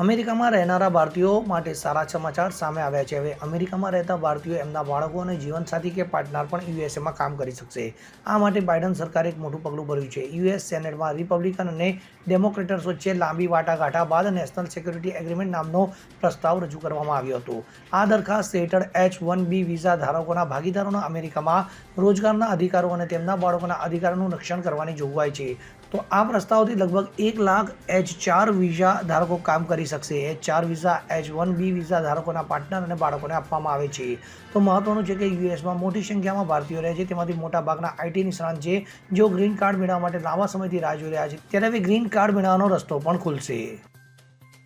અમેરિકામાં રહેનારા ભારતીયો માટે સારા સમાચાર સામે આવ્યા છે. હવે અમેરિકામાં રહેતા ભારતીયો એમના બાળકો અને જીવનસાથી કે પાર્ટનર પણ યુએસએમાં કામ કરી શકશે. આ માટે બાઇડન સરકારે એક મોટું પગલું ભર્યું છે. યુએસ સેનેટમાં રિપબ્લિકન અને ડેમોક્રેટર્સ વચ્ચે લાંબી વાટાઘાટા બાદ નેશનલ સિક્યુરિટી એગ્રીમેન્ટ નામનો પ્રસ્તાવ રજૂ કરવામાં આવ્યો હતો. આ દરખાસ્ત હેઠળ એચ વન બી વિઝા ધારકોના ભાગીદારોના અમેરિકામાં રોજગારના અધિકારો અને તેમના બાળકોના અધિકારોનું રક્ષણ કરવાની જોગવાઈ છે. તો આ પ્રસ્તાવથી લગભગ એક લાખ એચ ચાર વિઝા ધારકો કામ કરી શકશે. એચ ચાર visa H one B visa ધારકોના partner અને બાળકોને આપવામાં આવે છે. તો મહત્વનું છે કે યુએસમાં મોટી સંખ્યામાં ભારતીયો રહે છે. તેમાંથી મોટાભાગના આઈટી નિષ્ણાંત છે. જેઓ ગ્રીન કાર્ડ મેળવવા માટે લાંબા સમયથી રાહ જોઈ રહ્યા છે, ત્યારે હવે ગ્રીન કાર્ડ મેળવવાનો રસ્તો પણ ખુલશે.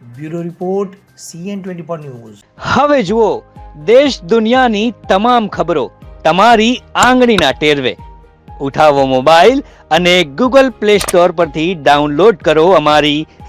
Bureau report CN twenty four news. હવે જુઓ, દેશ દુનિયાની તમામ ખબરો તમારી આંગળીના ટેરવે. ઉઠાવો મોબાઈલ અને ગૂગલ પ્લે સ્ટોર પરથી ડાઉનલોડ કરો અમારી